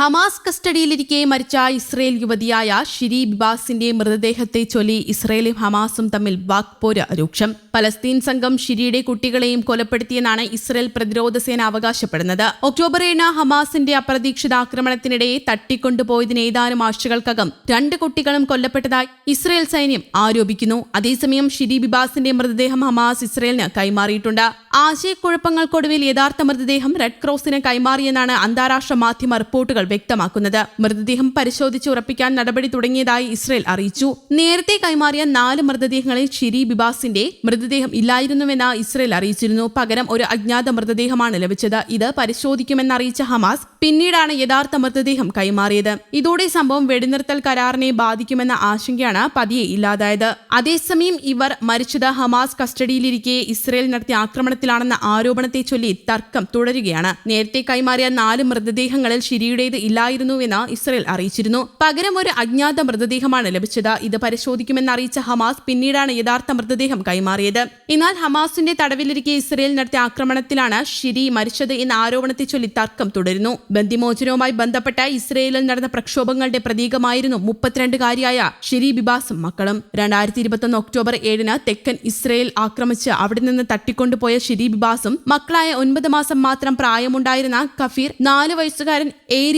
Hamas കസ്റ്റഡിയിലിരിക്കെ മരിച്ച Israel യുവതിയായ Shirui ബിബാസിന്റെ മൃതദേഹത്തെ ചൊല്ലി ഇസ്രയേലും ഹമാസും തമ്മിൽ വാക്പോര രൂക്ഷം. പലസ്തീൻ സംഘം ഷിരിയുടെ കുട്ടികളെയും കൊലപ്പെടുത്തിയെന്നാണ് ഇസ്രയേൽ പ്രതിരോധ സേന അവകാശപ്പെടുന്നത്. ഒക്ടോബർ ഏഴിന് ഹമാസിന്റെ അപ്രതീക്ഷിത ആക്രമണത്തിനിടെ തട്ടിക്കൊണ്ടുപോയതിന് ഏതാനും ആഴ്ചകൾക്കകം രണ്ട് കുട്ടികളും കൊല്ലപ്പെട്ടതായി ഇസ്രയേൽ സൈന്യം ആരോപിക്കുന്നു. അതേസമയം ഷിരി ബിബാസിന്റെ മൃതദേഹം ഹമാസ് ഇസ്രയേലിന് കൈമാറിയിട്ടുണ്ട്. ആശയക്കുഴപ്പങ്ങൾക്കൊടുവിൽ യഥാർത്ഥ മൃതദേഹം റെഡ് ക്രോസിന് കൈമാറിയെന്നാണ് അന്താരാഷ്ട്ര മാധ്യമ റിപ്പോർട്ടുകൾ വ്യക്തമാക്കുന്നത്. മൃതദേഹം പരിശോധിച്ച് ഉറപ്പിക്കാൻ നടപടി തുടങ്ങിയതായി ഇസ്രയേൽ അറിയിച്ചു. നേരത്തെ കൈമാറിയ നാല് മൃതദേഹങ്ങളിൽ ഷിരി ബിബാസിന്റെ മൃതദേഹം ഇല്ലായിരുന്നുവെന്ന് ഇസ്രയേൽ അറിയിച്ചിരുന്നു. പകരം ഒരു അജ്ഞാത മൃതദേഹമാണ് ലഭിച്ചത്. ഇത് പരിശോധിക്കുമെന്ന് അറിയിച്ച ഹമാസ് പിന്നീടാണ് യഥാർത്ഥ മൃതദേഹം കൈമാറിയത്. ഇതോടെ സംഭവം വെടിനിർത്തൽ കരാറിനെ ബാധിക്കുമെന്ന ആശങ്കയാണ് പതിയെ ഇല്ലാതായത്. അതേസമയം ഇവർ മരിച്ചത് ഹമാസ് കസ്റ്റഡിയിലിരിക്കെ ഇസ്രയേൽ നടത്തിയ ആക്രമണത്തിലാണെന്ന ആരോപണത്തെ ചൊല്ലി തർക്കം തുടരുകയാണ്. നേരത്തെ കൈമാറിയ നാല് മൃതദേഹങ്ങളിൽ ഷിരിയുടേത് ഇല്ലായിരുന്നുവെന്ന് ഇസ്രയേൽ അറിയിച്ചിരുന്നു. പകരം ഒരു അജ്ഞാത മൃതദേഹമാണ് ലഭിച്ചത്. ഇത് പരിശോധിക്കുമെന്ന് അറിയിച്ച ഹമാസ് പിന്നീടാണ് യഥാർത്ഥ മൃതദേഹം കൈമാറിയത്. എന്നാൽ ഹമാസിന്റെ തടവിലിരിക്കെ ഇസ്രയേൽ നടത്തിയ ആക്രമണത്തിലാണ് ഷിരി മരിച്ചത് എന്ന ആരോപണത്തെ ചൊല്ലി തർക്കം തുടരുന്നു. ബന്ദിമോചനവുമായി ബന്ധപ്പെട്ട ഇസ്രയേലിൽ നടന്ന പ്രക്ഷോഭങ്ങളുടെ പ്രതീകമായിരുന്നു മുപ്പത്തിരണ്ടുകാരിയായ ഷിരി ബിബാസും മക്കളും. രണ്ടായിരത്തി ഇരുപത്തൊന്ന് ഒക്ടോബർ ഏഴിന് തെക്കൻ ഇസ്രയേൽ ആക്രമിച്ച് അവിടെ നിന്ന് തട്ടിക്കൊണ്ടുപോയ ഷിരി ബിബാസും മക്കളായ ഒൻപത് മാസം മാത്രം പ്രായമുണ്ടായിരുന്ന കഫീർ നാല് വയസ്സുകാരൻ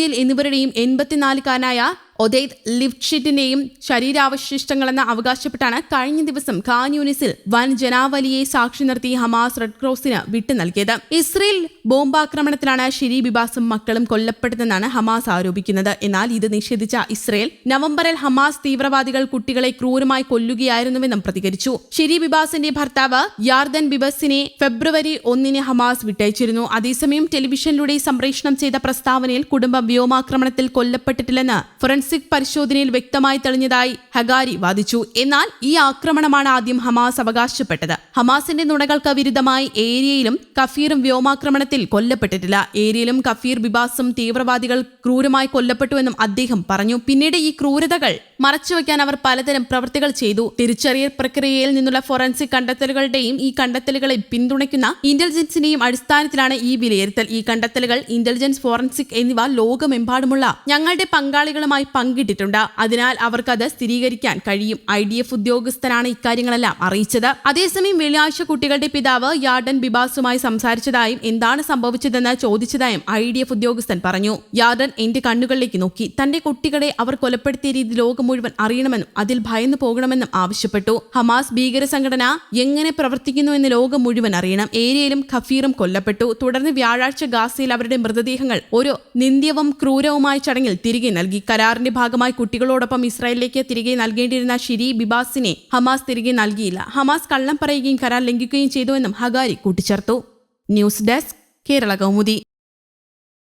ഏരിയൽ എന്നിവരുടെയും എൺപത്തിനാലുകാരനായ ഒതൈദ് ലിഫ്റ്റ്ഷിറ്റിന്റെയും ശരീരാവശിഷ്ടങ്ങളെന്ന് അവകാശപ്പെട്ടാണ് കഴിഞ്ഞ ദിവസം ഖാൻ യൂണിസിൽ വൻ ജനാവലിയെ സാക്ഷി നിർത്തി ഹമാസ് റെഡ് ക്രോസിന് വിട്ടു നൽകിയത്. ഇസ്രയേൽ ബോംബാക്രമണത്തിലാണ് ഷിരി ബിബാസും മക്കളും കൊല്ലപ്പെട്ടതെന്നാണ് ഹമാസ് ആരോപിക്കുന്നത്. എന്നാൽ ഇത് നിഷേധിച്ച ഇസ്രയേൽ നവംബറിൽ ഹമാസ് തീവ്രവാദികൾ കുട്ടികളെ ക്രൂരമായി കൊല്ലുകയായിരുന്നുവെന്നും പ്രതികരിച്ചു. ഷിരി ബിബാസിന്റെ ഭർത്താവ് യാർദൻ ബിബസിനെ ഫെബ്രുവരി ഒന്നിന് ഹമാസ് വിട്ടയച്ചിരുന്നു. അതേസമയം ടെലിവിഷനിലൂടെ സംപ്രേഷണം ചെയ്ത പ്രസ്താവനയിൽ കുടുംബം വ്യോമാക്രമണത്തിൽ കൊല്ലപ്പെട്ടിട്ടില്ലെന്ന് ഫോറൻസിക് പരിശോധനയിൽ വ്യക്തമായി തെളിഞ്ഞതായി ഹഗാരി വാദിച്ചു. എന്നാൽ ഈ ആക്രമണമാണ് ആദ്യം ഹമാസ് അവകാശപ്പെട്ടത്. ഹമാസിന്റെ നുണകൾക്ക് വിരുദ്ധമായി ഏരിയയിലും കഫീറും വ്യോമാക്രമണത്തിൽ കൊല്ലപ്പെട്ടിട്ടില്ല. ഏരിയയിലും കഫീർ ബിബാസും തീവ്രവാദികൾ ക്രൂരമായി കൊല്ലപ്പെട്ടുവെന്നും അദ്ദേഹം പറഞ്ഞു. പിന്നീട് ഈ ക്രൂരതകൾ മറച്ചുവെക്കാൻ അവർ പലതരം പ്രവൃത്തികൾ ചെയ്തു. തിരിച്ചറിയൽ പ്രക്രിയയിൽ നിന്നുള്ള ഫോറൻസിക് കണ്ടെത്തലുകളുടെയും ഈ കണ്ടെത്തലുകളെ പിന്തുണയ്ക്കുന്ന ഇന്റലിജൻസിന്റെയും അടിസ്ഥാനത്തിലാണ് ഈ വിലയിരുത്തൽ. ഈ കണ്ടെത്തലുകൾ ഇന്റലിജൻസ് ഫോറൻസിക് എന്നിവ ലോകമെമ്പാടുമുള്ള ഞങ്ങളുടെ പങ്കാളികളുമായി പങ്കിട്ടിട്ടുണ്ട്. അതിനാൽ അവർക്കത് സ്ഥിരീകരിക്കാൻ കഴിയും. ഐ ഡി എഫ് ഉദ്യോഗസ്ഥനാണ് ഇക്കാര്യങ്ങളെല്ലാം അറിയിച്ചത്. അതേസമയം വെള്ളിയാഴ്ച കുട്ടികളുടെ പിതാവ് യാർഡൻ ബിബാസുമായി സംസാരിച്ചതായും എന്താണ് സംഭവിച്ചതെന്ന് ചോദിച്ചതായും ഐ ഡി എഫ് ഉദ്യോഗസ്ഥൻ പറഞ്ഞു. യാർഡൻ എന്റെ കണ്ണുകളിലേക്ക് നോക്കി. തന്റെ കുട്ടികളെ അവർ കൊലപ്പെടുത്തിയ രീതി ലോകം മുഴുവൻ അറിയണമെന്നും അതിൽ ഭയന്നു പോകണമെന്നും ആവശ്യപ്പെട്ടു. ഹമാസ് ഭീകര സംഘടന എങ്ങനെ പ്രവർത്തിക്കുന്നു എന്ന് ലോകം മുഴുവൻ അറിയണം. ഏരിയയിലും ഖഫീറും കൊല്ലപ്പെട്ടു. തുടർന്ന് വ്യാഴാഴ്ച ഗാസയിൽ അവരുടെ മൃതദേഹങ്ങൾ ഒരു നിന്ദ്യവും ക്രൂരവുമായ ചടങ്ങിൽ തിരികെ നൽകി. കരാറിന്റെ ഭാഗമായി കുട്ടികളോടൊപ്പം ഇസ്രായേലിലേക്ക് തിരികെ നൽകേണ്ടിയിരുന്ന ഷിരി ബിബാസിനെ ഹമാസ് തിരികെ നൽകിയില്ല. ഹമാസ് കള്ളം പറയുകയും കരാർ ലംഘിക്കുകയും ചെയ്തുവെന്നും ഹഗാരി കൂട്ടിച്ചേർത്തു. News desk Kerala Kaumudi.